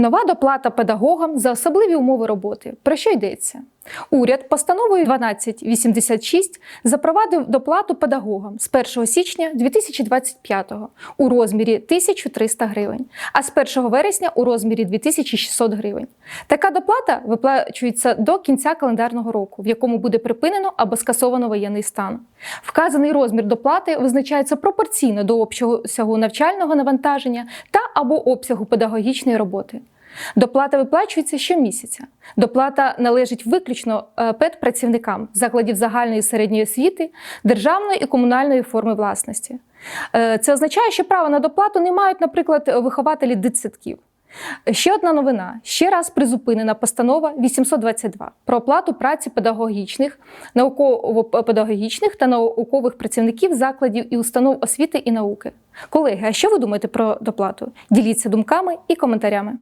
Нова доплата педагогам за особливі умови роботи. Про що йдеться? Уряд постановою 1286 запровадив доплату педагогам з 1 січня 2025 у розмірі 1300 гривень, а з 1 вересня у розмірі 2600 гривень. Така доплата виплачується до кінця календарного року, в якому буде припинено або скасовано воєнний стан. Вказаний розмір доплати визначається пропорційно до обсягу навчального навантаження та або обсягу педагогічної роботи. Доплата виплачується щомісяця. Доплата належить виключно е, педпрацівникам закладів загальної середньої освіти, державної і комунальної форми власності. Е, Це означає, що право на доплату не мають, наприклад, вихователі дитсадків. Ще одна новина: ще раз призупинена постанова 822 про оплату праці педагогічних, науково-педагогічних та наукових працівників закладів і установ освіти і науки. Колеги, а що ви думаєте про доплату? Діліться думками і коментарями.